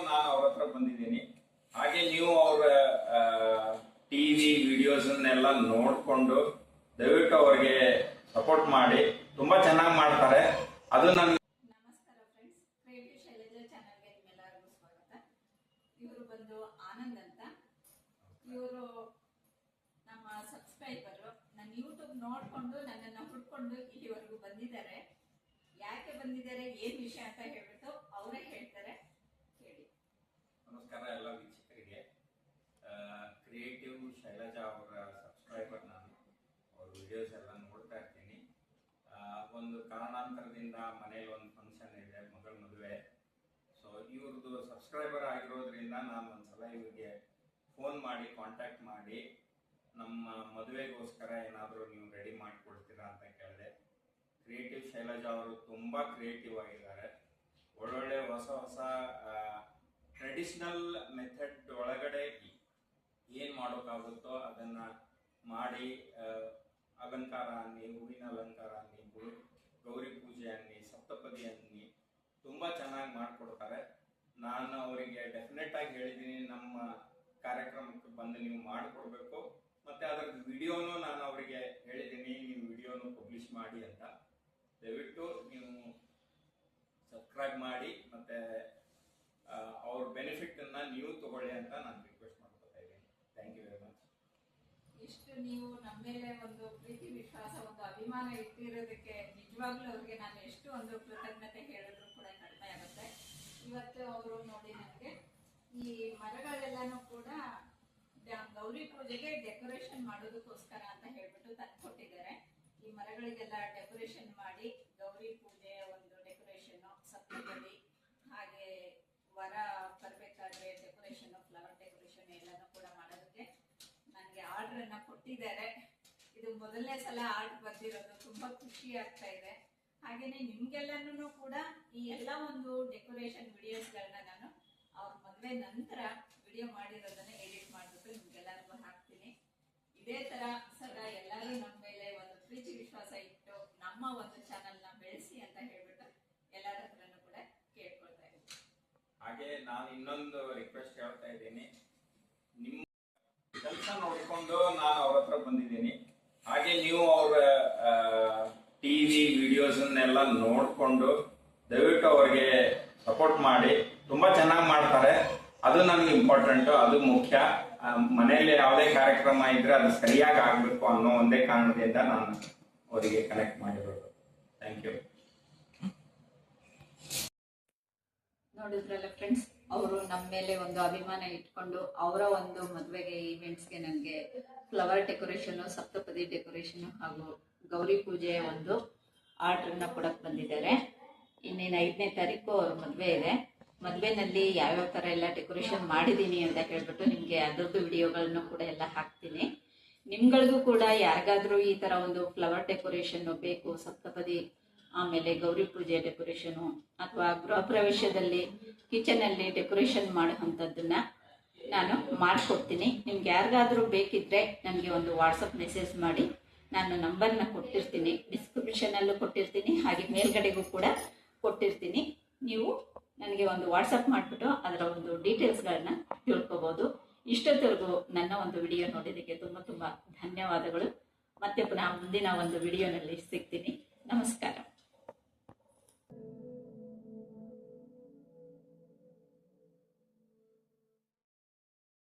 ಮಾಡ್ಕೊಂಡು ನಾನು ಅವ್ರ ಹತ್ರ ಬಂದಿದ್ದೀನಿ. ಹಾಗೆ ನೀವು ಅವರ ಟಿವಿ ವಿಡಿಯೋಸನ್ನೆಲ್ಲ ನೋಡಿಕೊಂಡು ದಯವಿಟ್ಟು ಅವ್ರಿಗೆ ಸಪೋರ್ಟ್ ಮಾಡಿ. ತುಂಬಾ ಚೆನ್ನಾಗಿ ಮಾಡ್ತಾರೆ. ಅದು ನನಗೆ ನಮಸ್ಕಾರ ಫ್ರೆಂಡ್ಸ್ ಕ್ರಿಯೇಟಿವ್ ಶೈಲಜಾ ಚಾನಲ್ಗೆ ನಿಮ್ಮೆಲ್ಲರಿಗೂ ಸ್ವಾಗತ. ಇವರು ಬಂದು ಆನಂದ್ ಅಂತ. ಇವರು ನಮ್ಮ ಸಬ್ಸ್ಕ್ರೈಬರು ನನ್ನ ಯೂಟ್ಯೂಬ್ ನೋಡ್ಕೊಂಡು ನನ್ನನ್ನು ಹುಡ್ಕೊಂಡು ಇಲ್ಲಿವರೆಗೂ ಬಂದಿದ್ದಾರೆ. ಯಾಕೆ ಬಂದಿದ್ದಾರೆ, ಏನು ವಿಷಯ ಅಂತ ಹೇಳ್ಬಿಟ್ಟು ಅವರೇ ಹೇಳ್ತಾರೆ. ನಮಸ್ಕಾರ ಎಲ್ಲ ವೀಕ್ಷಕರಿಗೆ ಕ್ರಿಯೇಟಿವ್ ಶೈಲಜಾ ಅವರ ಸಬ್ಸ್ಕ್ರೈಬರ್ ನಾನು, ಅವ್ರ ವಿಡಿಯೋಸ್ ಎಲ್ಲ ನೋಡ್ತಾ ಇರ್ತೀನಿ. ಒಂದು ಕಾರಣಾಂತರದಿಂದ ಮನೇಲಿ ಒಂದು ಫಂಕ್ಷನ್ ಇದೆ, ಮಗಳ ಮದುವೆ. ಸೊ ಇವ್ರದ್ದು ಸಬ್ಸ್ಕ್ರೈಬರ್ ಆಗಿರೋದ್ರಿಂದ ನಾನು ಒಂದ್ಸಲ ಇವ್ರಿಗೆ ಫೋನ್ ಮಾಡಿ ಕಾಂಟ್ಯಾಕ್ಟ್ ಮಾಡಿ, ನಮ್ಮ ಮದುವೆಗೋಸ್ಕರ ಏನಾದರೂ ನೀವು ರೆಡಿ ಮಾಡಿಕೊಡ್ತೀರಾ ಅಂತ ಕೇಳಿದೆ. ಕ್ರಿಯೇಟಿವ್ ಶೈಲಜಾ ಅವರು ತುಂಬ ಕ್ರಿಯೇಟಿವ್ ಆಗಿದ್ದಾರೆ. ಒಳ್ಳೊಳ್ಳೆ ಹೊಸ ಹೊಸ ಟ್ರೆಡಿಷ್ನಲ್ ಮೆಥಡ್ ಒಳಗಡೆ ಏನು ಮಾಡೋಕ್ಕಾಗುತ್ತೋ ಅದನ್ನು ಮಾಡಿ ಅಲಂಕಾರ ಅನ್ನಿ, ಹೂವಿನ ಅಲಂಕಾರ ಅನ್ನಿ ಗೌರಿ ಪೂಜೆ ಅನ್ನಿ, ಸಪ್ತಪದಿ ಅನ್ನಿ ತುಂಬ ಚೆನ್ನಾಗಿ ಮಾಡಿಕೊಡ್ತಾರೆ. ನಾನು ಅವರಿಗೆ ಡೆಫಿನೆಟ್ ಆಗಿ ಹೇಳಿದ್ದೀನಿ ನಮ್ಮ ಕಾರ್ಯಕ್ರಮಕ್ಕೆ ಬಂದು ನೀವು ಮಾಡಿಕೊಡ್ಬೇಕು. ಮತ್ತು ಅದರ ವಿಡಿಯೋನು ನಾನು ಅವರಿಗೆ ಹೇಳಿದ್ದೀನಿ ನೀವು ವಿಡಿಯೋನು ಪಬ್ಲಿಷ್ ಮಾಡಿ ಅಂತ. ದಯವಿಟ್ಟು ನೀವು ಸಬ್ಸ್ಕ್ರೈಬ್ ಮಾಡಿ ಮತ್ತು ಅವ್ರ ಬೆನಿಫಿಟನ್ನು ಅಂತ ನಾನು ರಿಕ್ವೆಸ್ಟ್ ಮಾಡ್ಕೊತಾ ಇದ್ದೀನಿ. ಥ್ಯಾಂಕ್ ಯು ವೆರಿ ಮಚ್ ಇಷ್ಟು ನೀವು ನಮ್ಮ ಮೇಲೆ ಒಂದು ಪ್ರೀತಿ ವಿಶ್ವಾಸ, ಒಂದು ಅಭಿಮಾನ ಇಟ್ಟಿರೋದಕ್ಕೆ ನಿಜವಾಗ್ಲೂ ಅವ್ರಿಗೆ ನಾನು ಎಷ್ಟು ಒಂದು ಕೃತಜ್ಞತೆ ಹೇಳಿದ್ರು ಕೂಡ ಕಡಿಮೆ ಆಗುತ್ತೆ. ಇವತ್ತು ಅವರು ನೋಡಿ ನನಗೆ ಈ ಮರಗಳೆಲ್ಲನೂ ಕೂಡ ಗೌರಿ ಪೂಜೆಗೆ ಡೆಕೋರೇಷನ್ ಮಾಡೋದಕ್ಕೋಸ್ಕರ ಅಂತ ಹೇಳ್ಬಿಟ್ಟು ತಂದ್ಕೊಟ್ಟಿದ್ದಾರೆ. ಈ ಮರಗಳಿಗೆಲ್ಲ ಡೆಕೋರೇಷನ್ ಮಾಡಿ ಗೌರಿ ಪೂಜೆಯ ಒಂದು ಡೆಕೋರೇಷನ್ ಸಪ್ತಪದಿ, ಹಾಗೆ ವರ ಬರ್ಬೇಕಾದ್ರೆ ಡೆಕೋರೇಷನ್ ಫ್ಲವರ್ ಡೆಕೋರೇಷನ್ ಎಲ್ಲನೂ ಕೂಡ ಮಾಡೋದಕ್ಕೆ ನನಗೆ ಆರ್ಡರ್ ಅನ್ನ ಕೊಟ್ಟಿದ್ದಾರೆ. ಇದು ಮೊದಲನೇ ಸಲ ಆರ್ಟ್ ಬಂದಿರೋದು. ತುಂಬಾ ಖುಷಿ ಆಗ್ತಾ ಇದೆ. ಹಾಗೇನೆ ನಿಮ್ಗೆಲ್ಲಾನು ಕೂಡ ಈ ಎಲ್ಲ ಒಂದು ಡೆಕೋರೇಷನ್ ವಿಡಿಯೋಸ್ಗಳನ್ನ ನಾನು ಅವ್ರ ಮದುವೆ ನಂತರ ವಿಡಿಯೋ ಮಾಡಿರೋದನ್ನ ಎಡಿಟ್ ಮಾಡ್ಬಿಟ್ಟು ನಿಮ್ಗೆಲ್ಲರಿಗೂ ಹಾಕ್ತೀನಿ. ಇದೇ ತರ ಸದಾ ಎಲ್ಲರೂ ನಮ್ಮ ಮೇಲೆ ಒಂದು ಪ್ರೀತಿ ವಿಶ್ವಾಸ ಇಟ್ಟು ನಮ್ಮ ಒಂದು ಚಾನೆಲ್ನ ಬೆಳೆಸಿ ಅಂತ ಹೇಳ್ಬಿಟ್ಟು ಎಲ್ಲರ ಹತ್ರನೂ ಕೂಡ ಕೇಳ್ಕೊಳ್ತಾ ಇದ್ದೀನಿ. ಹಾಗೆ ನಾನು ಇನ್ನೊಂದು ರಿಕ್ವೆಸ್ಟ್ ಹೇಳ್ತಾ ಇದ್ದೀನಿ. ಕೆಲಸ ನೋಡಿಕೊಂಡು ನಾನು ಅವ್ರ ಹತ್ರ ಬಂದಿದ್ದೀನಿ. ಹಾಗೆ ನೀವು ಅವರ ಟಿವಿ ವಿಡಿಯೋಸನ್ನೆಲ್ಲ ನೋಡಿಕೊಂಡು ದಯವಿಟ್ಟು ಅವ್ರಿಗೆ ಸಪೋರ್ಟ್ ಮಾಡಿ. ತುಂಬಾ ಚೆನ್ನಾಗಿ ಮಾಡ್ತಾರೆ. ಅದು ನನಗೆ ಇಂಪಾರ್ಟೆಂಟು ಅದು ಮುಖ್ಯ. ಮನೆಯಲ್ಲಿ ಯಾವುದೇ ಕಾರ್ಯಕ್ರಮ ಇದ್ರೆ ಅದು ಸರಿಯಾಗಿ ಆಗಬೇಕು ಅನ್ನೋ ಒಂದೇ ಕಾರಣದಿಂದ ನಾನು ಅವರಿಗೆ ಕನೆಕ್ಟ್ ಮಾಡಿರೋದು. ಥ್ಯಾಂಕ್ ಯು ನೋಡಿದ್ರಲ್ಲ ಫ್ರೆಂಡ್ಸ್ ಅವರು ನಮ್ಮ ಮೇಲೆ ಒಂದು ಅಭಿಮಾನ ಇಟ್ಕೊಂಡು ಅವರ ಒಂದು ಮದುವೆಗೆ ಈವೆಂಟ್ಸ್ಗೆ ನನಗೆ ಫ್ಲವರ್ ಡೆಕೋರೇಷನು ಸಪ್ತಪದಿ ಡೆಕೋರೇಷನು ಹಾಗೂ ಗೌರಿ ಪೂಜೆಯ ಒಂದು ಆರ್ಡ್ರನ್ನ ಕೊಡಕ್ಕೆ ಬಂದಿದ್ದಾರೆ. ಇನ್ನೇನು ಐದನೇ ತಾರೀಕು ಅವ್ರ ಮದುವೆ ಇದೆ. ಮದುವೆನಲ್ಲಿ ಯಾವ್ಯಾವ ಥರ ಎಲ್ಲ ಡೆಕೋರೇಷನ್ ಮಾಡಿದ್ದೀನಿ ಅಂತ ಹೇಳ್ಬಿಟ್ಟು ನಿಮಗೆ ಅದರದ್ದು ವಿಡಿಯೋಗಳನ್ನು ಕೂಡ ಎಲ್ಲ ಹಾಕ್ತೀನಿ. ನಿಮ್ಗಳಿಗೂ ಕೂಡ ಯಾರಿಗಾದ್ರೂ ಈ ಥರ ಒಂದು ಫ್ಲವರ್ ಡೆಕೋರೇಷನ್ನು ಬೇಕು, ಸಪ್ತಪದಿ ಆಮೇಲೆ ಗೌರಿ ಪೂಜೆ ಡೆಕೋರೇಷನು ಅಥವಾ ಗೃಹ ಪ್ರವೇಶದಲ್ಲಿ ಕಿಚನಲ್ಲಿ ಡೆಕೋರೇಷನ್ ಮಾಡುವಂಥದ್ದನ್ನ ನಾನು ಮಾಡಿಕೊಡ್ತೀನಿ. ನಿಮ್ಗೆ ಯಾರಿಗಾದರೂ ಬೇಕಿದ್ರೆ ನನಗೆ ಒಂದು ವಾಟ್ಸಪ್ ಮೆಸೇಜ್ ಮಾಡಿ. ನಾನು ನಂಬರ್ನ ಕೊಟ್ಟಿರ್ತೀನಿ. ಡಿಸ್ಕ್ರಿಪ್ಷನಲ್ಲೂ ಕೊಟ್ಟಿರ್ತೀನಿ. ಹಾಗೆ ಮೇಲ್ಗಡೆಗೂ ಕೂಡ ಕೊಟ್ಟಿರ್ತೀನಿ. ನೀವು ನನಗೆ ಒಂದು ವಾಟ್ಸಪ್ ಮಾಡಿಬಿಟ್ಟು ಅದರ ಒಂದು ಡೀಟೇಲ್ಸ್ಗಳನ್ನ ತಿಳ್ಕೊಬೋದು. ಇಷ್ಟೊತ್ತವರೆಗೂ ನನ್ನ ಒಂದು ವಿಡಿಯೋ ನೋಡಿದ್ದಕ್ಕೆ ತುಂಬ ತುಂಬ ಧನ್ಯವಾದಗಳು. ಮತ್ತೆ ಪುನಃ ಮುಂದಿನ ಒಂದು ವಿಡಿಯೋನಲ್ಲಿ ಸಿಗ್ತೀನಿ.